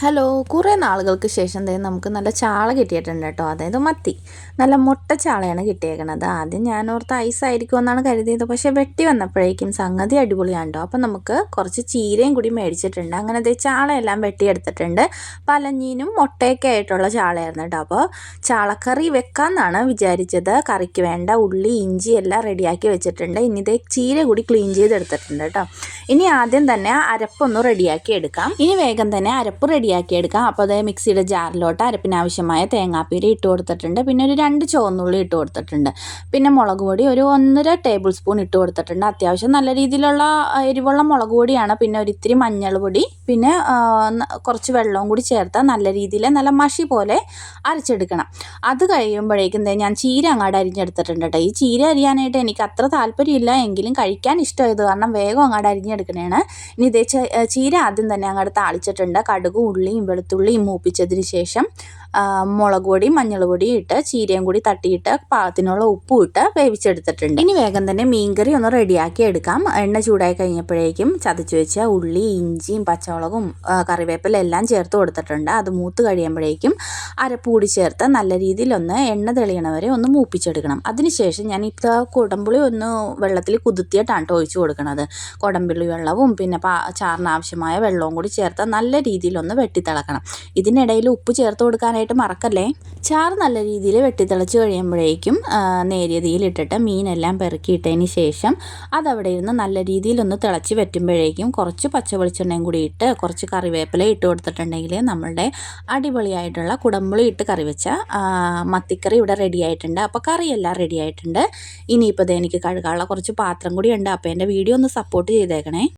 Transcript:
Hello കുറേ നാളുകൾക്ക് ശേഷം തന്നെ നമുക്ക് നല്ല ചാള കിട്ടിയിട്ടുണ്ട് കേട്ടോ. അതായത് മത്തി. നല്ല മുട്ട ചാളയാണ് കിട്ടിയേക്കണത്. ആദ്യം ഞാൻ ഓർത്ത് ഐസ് ആയിരിക്കും എന്നാണ് കരുതിയത്. പക്ഷേ വെട്ടി വന്നപ്പോഴേക്കും സംഗതി അടിപൊളിയാണ് കേട്ടോ അപ്പം നമുക്ക് കുറച്ച് ചീരയും കൂടി മേടിച്ചിട്ടുണ്ട്. അങ്ങനെ അതേ ചാളയെല്ലാം വെട്ടിയെടുത്തിട്ടുണ്ട്. പലഞ്ഞീനും മുട്ടയൊക്കെ ആയിട്ടുള്ള ചാളയായിരുന്നു കേട്ടോ. അപ്പോൾ ചാളക്കറി വെക്കാമെന്നാണ് വിചാരിച്ചത്. കറിക്ക് വേണ്ട ഉള്ളി ഇഞ്ചി എല്ലാം റെഡിയാക്കി വെച്ചിട്ടുണ്ട്. ഇനി ഇതേ ചീര കൂടി ക്ലീൻ ചെയ്തെടുത്തിട്ടുണ്ട് കേട്ടോ. ഇനി ആദ്യം തന്നെ അരപ്പൊന്ന് റെഡിയാക്കി എടുക്കാം. ഇനി വേഗം തന്നെ അരപ്പ് റെഡിയാക്കി എടുക്കാം അപ്പോൾ അതേ മിക്സിയുടെ ജാറിലോട്ട് അരപ്പിന് ആവശ്യമായ തേങ്ങാപ്പീര ഇട്ട് കൊടുത്തിട്ടുണ്ട്. പിന്നെ ഒരു രണ്ട് ചുവന്നുള്ളി ഇട്ട് കൊടുത്തിട്ടുണ്ട്. പിന്നെ മുളക് പൊടി ഒരു ഒന്നര ടേബിൾ സ്പൂൺ ഇട്ട് കൊടുത്തിട്ടുണ്ട്. അത്യാവശ്യം നല്ല രീതിയിലുള്ള എരിവുള്ള മുളക് പൊടിയാണ്. പിന്നെ ഒരു ഇത്തിരി മഞ്ഞൾ പൊടി. പിന്നെ കുറച്ച് വെള്ളവും കൂടി ചേർത്ത് നല്ല രീതിയിൽ നല്ല മഷി പോലെ അരച്ചെടുക്കണം. അത് കഴിയുമ്പോഴേക്കും ഞാൻ ചീര അങ്ങാട് അരിഞ്ഞെടുത്തിട്ടുണ്ട് കേട്ടോ ഈ ചീര അരിയാനായിട്ട് എനിക്ക് അത്ര താല്പര്യമില്ല. എങ്കിലും കഴിക്കാൻ ഇഷ്ടമായത് കാരണം വേഗം അങ്ങാട് അരിഞ്ഞെടുക്കണേണ്. ഇനി ഇതേ ചീര ആദ്യം തന്നെ അങ്ങോട്ട് താളിച്ചിട്ടുണ്ട്. കടുകും ഉള്ളിയും വെളുത്തുള്ളിയും മൂപ്പിച്ചതിന് ശേഷം മുളക് പൊടി മഞ്ഞൾ പൊടി ഇട്ട് ചീരയും കൂടി തട്ടിയിട്ട് പാകത്തിനുള്ള ഉപ്പും ഇട്ട് വേവിച്ചെടുത്തിട്ടുണ്ട്. ഇനി വേഗം തന്നെ മീൻകറി ഒന്ന് റെഡിയാക്കി എടുക്കാം. എണ്ണ ചൂടായി കഴിഞ്ഞപ്പോഴേക്കും ചതച്ച് വെച്ച ഉള്ളി ഇഞ്ചിയും പച്ചമുളകും കറിവേപ്പില എല്ലാം ചേർത്ത് കൊടുത്തിട്ടുണ്ട്. അത് മൂത്ത് കഴിയുമ്പോഴേക്കും അരപ്പൂടി ചേർത്ത് നല്ല രീതിയിൽ ഒന്ന് എണ്ണ തെളിയണവരെ ഒന്ന് മൂപ്പിച്ചെടുക്കണം. അതിനുശേഷം ഞാൻ ഇപ്പോൾ കുടമ്പുളി ഒന്ന് വെള്ളത്തിൽ കുതിർത്തിയിട്ടാണ് ഒഴിച്ചു കൊടുക്കുന്നത് കുടമ്പുള്ളി വെള്ളവും പിന്നെ ചാറിന് ആവശ്യമായ വെള്ളവും കൂടി ചേർത്ത് നല്ല രീതിയിൽ ഒന്ന് വെട്ടിത്തിളക്കണം. ഇതിനിടയിൽ ഉപ്പ് ചേർത്ത് കൊടുക്കാനായിട്ട് ചെയ്യാനായിട്ട് മറക്കല്ലേ? ചാറ് നല്ല രീതിയിൽ വെട്ടിത്തിളച്ച് കഴിയുമ്പോഴേക്കും നേരിയ തീയിലിട്ടിട്ട് മീനെല്ലാം പെറുക്കിയിട്ടതിന് ശേഷം അതവിടെ ഇരുന്ന് നല്ല രീതിയിലൊന്ന് തിളച്ച് വെറ്റുമ്പോഴേക്കും കുറച്ച് പച്ച വെളിച്ചെണ്ണയും കൂടി ഇട്ട് കുറച്ച് കറിവേപ്പില ഇട്ട് കൊടുത്തിട്ടുണ്ടെങ്കിൽ നമ്മളുടെ അടിപൊളിയായിട്ടുള്ള കുടമ്പുളി ഇട്ട് കറി വെച്ച മത്തിക്കറി ഇവിടെ റെഡി ആയിട്ടുണ്ട്. അപ്പോൾ കറിയെല്ലാം റെഡി ആയിട്ടുണ്ട്. ഇനിയിപ്പോൾ ഇത് എനിക്ക് കഴുകാനുള്ള കുറച്ച് പാത്രം കൂടി ഉണ്ട്. അപ്പോൾ എന്റെ വീഡിയോ ഒന്ന് സപ്പോർട്ട് ചെയ്തേക്കണേ.